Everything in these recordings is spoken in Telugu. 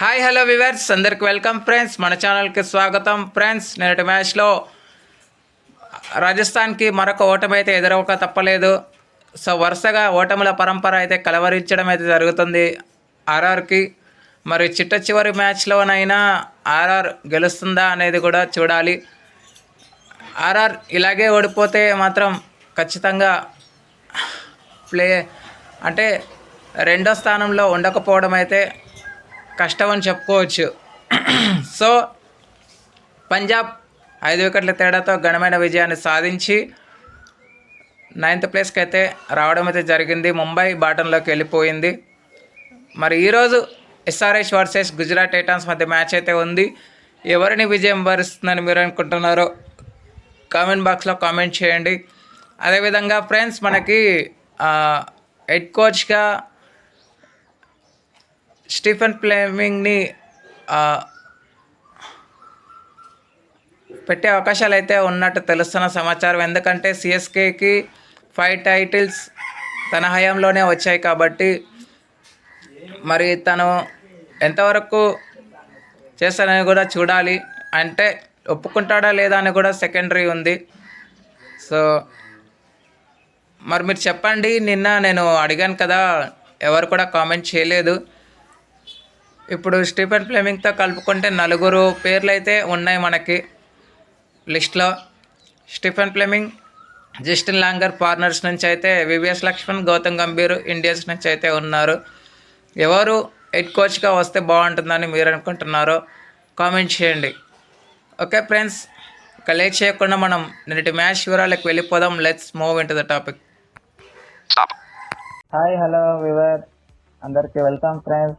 హాయ్ హలో వివర్స్ అందరికి వెల్కమ్ ఫ్రెండ్స్ మన ఛానల్కి స్వాగతం ఫ్రెండ్స్ నేటి మ్యాచ్లో రాజస్థాన్కి మరొక ఓటమి అయితే ఎదురవక తప్పలేదు. సో వరుసగా ఓటముల పరంపర అయితే కలవరించడం అయితే జరుగుతుంది ఆర్ఆర్కి. మరి చిట్ట చివరి మ్యాచ్లోనైనా ఆర్ఆర్ గెలుస్తుందా అనేది కూడా చూడాలి. ఆర్ఆర్ ఇలాగే ఓడిపోతే మాత్రం ఖచ్చితంగా ప్లే అంటే రెండో స్థానంలో ఉండకపోవడం అయితే కష్టం అని చెప్పుకోవచ్చు. సో పంజాబ్ ఐదు వికెట్ల తేడాతో ఘనమైన విజయాన్ని సాధించి నైన్త్ ప్లేస్కి అయితే రావడం అయితే జరిగింది. ముంబై బాటంలోకి వెళ్ళిపోయింది. మరి ఈరోజు ఎస్ఆర్హెచ్ వర్సెస్ గుజరాత్ టైటాన్స్ మధ్య మ్యాచ్ అయితే ఉంది. ఎవరిని విజయం భరిస్తుందని మీరు అనుకుంటున్నారో కామెంట్ బాక్స్లో కామెంట్ చేయండి. అదేవిధంగా ఫ్రెండ్స్ మనకి హెడ్ కోచ్గా స్టీఫెన్ ప్లేమింగ్ని పెట్టే అవకాశాలు అయితే ఉన్నట్టు తెలుస్తున్న సమాచారం. ఎందుకంటే సిఎస్కేకి ఫైవ్ టైటిల్స్ తన హయాంలోనే వచ్చాయి కాబట్టి మరి తను ఎంతవరకు చేస్తానని కూడా చూడాలి. అంటే ఒప్పుకుంటాడా లేదా అని కూడా సెకండరీ ఉంది. సో మరి మీరు చెప్పండి. నిన్న నేను అడిగాను కదా ఎవరు కూడా కామెంట్ చేయలేదు. ఇప్పుడు స్టీఫెన్ ఫ్లెమింగ్తో కలుపుకుంటే నలుగురు పేర్లు అయితే ఉన్నాయి మనకి లిస్ట్లో. Stephen Fleming Justin Langer partners నుంచి అయితే వివిఎస్ లక్ష్మణ్ గౌతమ్ గంభీర్ ఇండియన్స్ నుంచి అయితే ఉన్నారు. ఎవరు హెడ్ కోచ్గా వస్తే బాగుంటుందని మీరు అనుకుంటున్నారో కామెంట్ చేయండి. ఓకే ఫ్రెండ్స్ ఇక లేట్ చేయకుండా మనం నిన్నటి మ్యాచ్ వివరాలకు వెళ్ళిపోదాం. Let's move in to the topic. Hi hello viewer అందరికీ వెల్కమ్ ఫ్రెండ్స్.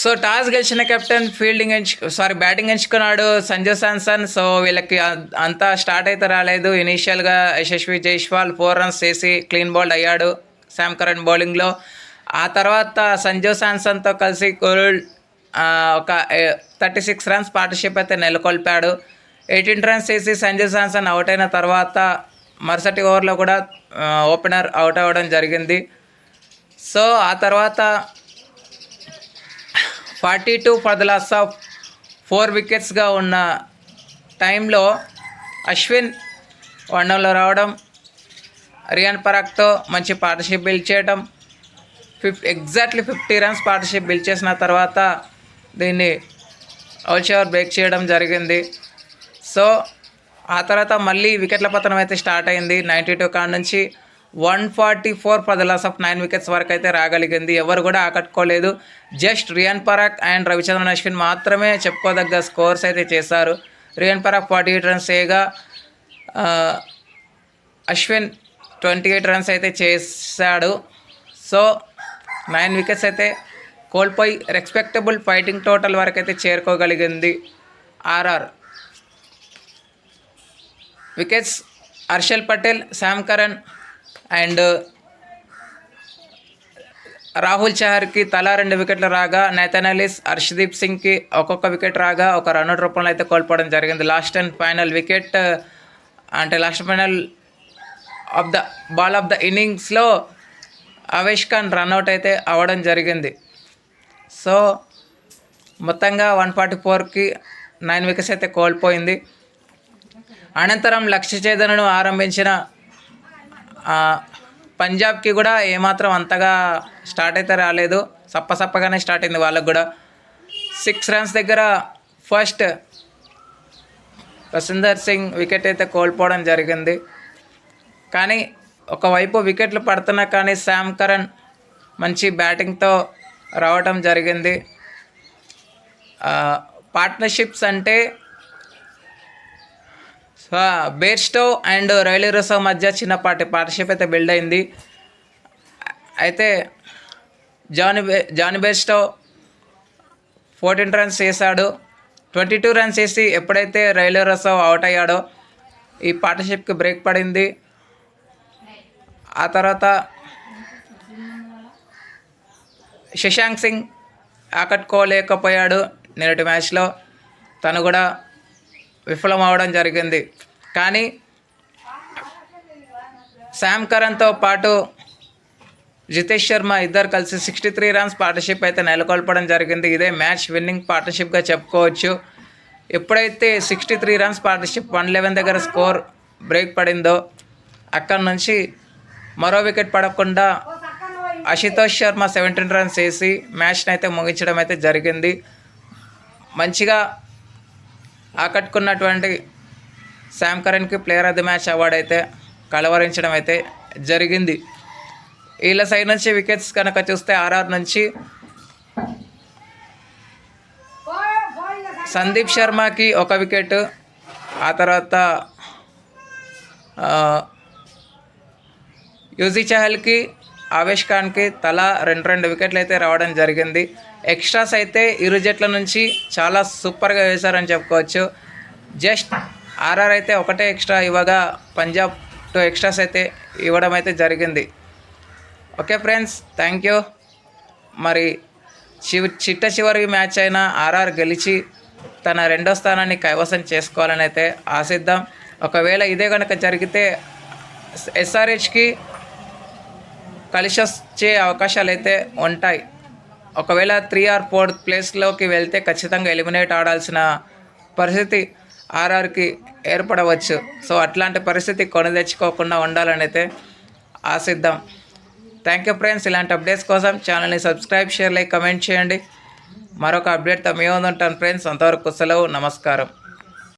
సో టాస్ గెలిచిన కెప్టెన్ ఫీల్డింగ్ ఎంచు సారీ బ్యాటింగ్ ఎంచుకున్నాడు సంజయ్ శాంసన్. సో వీళ్ళకి అంతా స్టార్ట్ అయితే రాలేదు. ఇనీషియల్గా యశస్వి జైస్వాల్ ఫోర్ రన్స్ చేసి క్లీన్ బౌల్డ్ అయ్యాడు శామ్ కరణ్ బౌలింగ్లో ఆ తర్వాత సంజయ్ శాంసన్తో కలిసి కురుల్ ఒక థర్టీ సిక్స్ రన్స్ పార్ట్నర్షిప్ అయితే నెలకొల్పాడు. ఎయిటీన్ రన్స్ చేసి సంజయ్ శాంసన్ అవుట్ అయిన తర్వాత మరుసటి ఓవర్లో కూడా ఓపెనర్ అవుట్ అవ్వడం జరిగింది. సో ఆ తర్వాత forty two for the loss of four వికెట్స్గా ఉన్న టైంలో అశ్విన్ వన్డౌన్లో రావడం రియాన్ పరాక్తో మంచి పార్ట్నర్షిప్ బిల్డ్ చేయడం fif exactly fifty runs partnership build చేసిన తర్వాత దీన్ని అవుట్ ఓవర్ బ్రేక్ చేయడం జరిగింది. సో ఆ తర్వాత మళ్ళీ వికెట్ల పతనం అయితే స్టార్ట్ అయింది నైంటీ టూ కాడ నుంచి. One forty four for the loss of nine wickets వరకు అయితే రాగలిగింది. ఎవరు కూడా ఆకట్టుకోలేదు. జస్ట్ రియాన్ పరాక్ అండ్ రవిచంద్రన్ అశ్విన్ మాత్రమే చెప్పుకోదగ్గ స్కోర్స్ అయితే చేశారు. Riyan Parag forty eight runs చేయగా అశ్విన్ ట్వంటీ ఎయిట్ రన్స్ అయితే చేశాడు. సో నైన్ వికెట్స్ అయితే కోల్పోయి రెస్పెక్టబుల్ ఫైటింగ్ టోటల్ వరకు అయితే చేరుకోగలిగింది RR. Wickets Harshal Patel Sam Curran and Rahul చహర్కి తలా రెండు వికెట్లు రాగా నేతన్ అలీస్ హర్షదీప్ సింగ్కి ఒక్కొక్క వికెట్ రాగా ఒక రన్అట్ రూపంలో అయితే కోల్పోవడం జరిగింది. లాస్ట్ అండ్ ఫైనల్ వికెట్ అంటే last final of the ball of the ఇన్నింగ్స్లో అవేష్ ఖాన్ రన్అట్ అయితే అవ్వడం జరిగింది. సో మొత్తంగా వన్ ఫార్టీ ఫోర్కి నైన్ వికెట్స్ అయితే కోల్పోయింది. అనంతరం లక్ష్య ఛేదనను ఆరంభించిన పంజాబ్కి కూడా ఏమాత్రం అంతగా స్టార్ట్ అయితే రాలేదు. సప్పసప్పగానే స్టార్ట్ అయింది వాళ్ళకు కూడా. సిక్స్ రన్స్ దగ్గర ఫస్ట్ వసుందర్ సింగ్ వికెట్ అయితే కోల్పోవడం జరిగింది. కానీ ఒకవైపు వికెట్లు పడుతున్నా కానీ శామ్ కరణ్ మంచి బ్యాటింగ్తో రావటం జరిగింది. పార్ట్నర్షిప్స్ అంటే సో స్టవ్ అండ్ రైలు రసో మధ్య చిన్నపాటి పార్ట్నర్షిప్ అయితే బిల్డ్ అయింది. అయితే జానీ బే జానీ స్టవ్ ఫోర్టీన్ రన్స్ చేశాడు. ట్వంటీ టూ రన్స్ వేసి ఎప్పుడైతే రైలు రసవ్ అవుట్ అయ్యాడో ఈ పార్ట్నర్షిప్కి బ్రేక్ పడింది. ఆ తర్వాత శశాంక్ సింగ్ ఆకట్టుకోలేకపోయాడు. నేటి మ్యాచ్లో తను కూడా విఫలం జరిగింది. కానీ శామ్ కరణ్తో పాటు జితేష్ శర్మ ఇద్దరు కలిసి సిక్స్టీ త్రీ రన్స్ పార్ట్నర్షిప్ అయితే నెలకొల్పడం జరిగింది. ఇదే మ్యాచ్ విన్నింగ్ పార్ట్నర్షిప్గా చెప్పుకోవచ్చు. ఎప్పుడైతే sixty three runs partnership one eleven దగ్గర స్కోర్ బ్రేక్ పడిందో అక్కడ నుంచి మరో వికెట్ పడకుండా అశుతోష్ శర్మ సెవెంటీన్ రన్స్ వేసి మ్యాచ్ని అయితే ముగించడం అయితే జరిగింది. మంచిగా ఆకట్టుకున్నటువంటి Sam కరణ్కి player of the match award అయితే కలవరించడం అయితే జరిగింది. వీళ్ళ సైడ్ నుంచి వికెట్స్ కనుక చూస్తే ఆర్ఆర్ నుంచి సందీప్ శర్మకి ఒక వికెట్ ఆ తర్వాత యూజీ చహల్కి ఆవేష్ ఖాన్కి తలా రెండు రెండు వికెట్లు అయితే రావడం జరిగింది. ఎక్స్ట్రాస్ అయితే ఇరు జట్ల నుంచి చాలా సూపర్గా వేశారని చెప్పుకోవచ్చు. జస్ట్ ఆర్ఆర్ అయితే ఒకటే ఎక్స్ట్రా ఇవ్వగా పంజాబ్ టూ ఎక్స్ట్రాస్ అయితే ఇవ్వడం అయితే జరిగింది. Okay friends thank you. మరి చివ చిట్ట చివరి మ్యాచ్ అయిన ఆర్ఆర్ గెలిచి తన రెండో స్థానాన్ని కైవసం చేసుకోవాలని అయితే ఆశిద్దాం. ఒకవేళ ఇదే కనుక జరిగితే ఎస్ఆర్హెచ్కి కలిసొచ్చే అవకాశాలు అయితే ఉంటాయి. ఒకవేళ త్రీ ఆర్ ఫోర్ ప్లేస్లోకి వెళ్తే ఖచ్చితంగా ఎలిమినేట్ ఆడాల్సిన పరిస్థితి ఆర్ఆర్కి ఏర్పడవచ్చు. సో అట్లాంటి పరిస్థితి కొని తెచ్చుకోకుండా ఉండాలని అయితే ఆశిద్దాం. థ్యాంక్ యూ ఫ్రెండ్స్ ఇలాంటి అప్డేట్స్ కోసం ఛానల్ని సబ్స్క్రైబ్ షేర్ లైక్ కమెంట్ చేయండి. మరొక అప్డేట్తో మేము ఉంటాను ఫ్రెండ్స్ అంతవరకు సెలవు నమస్కారం.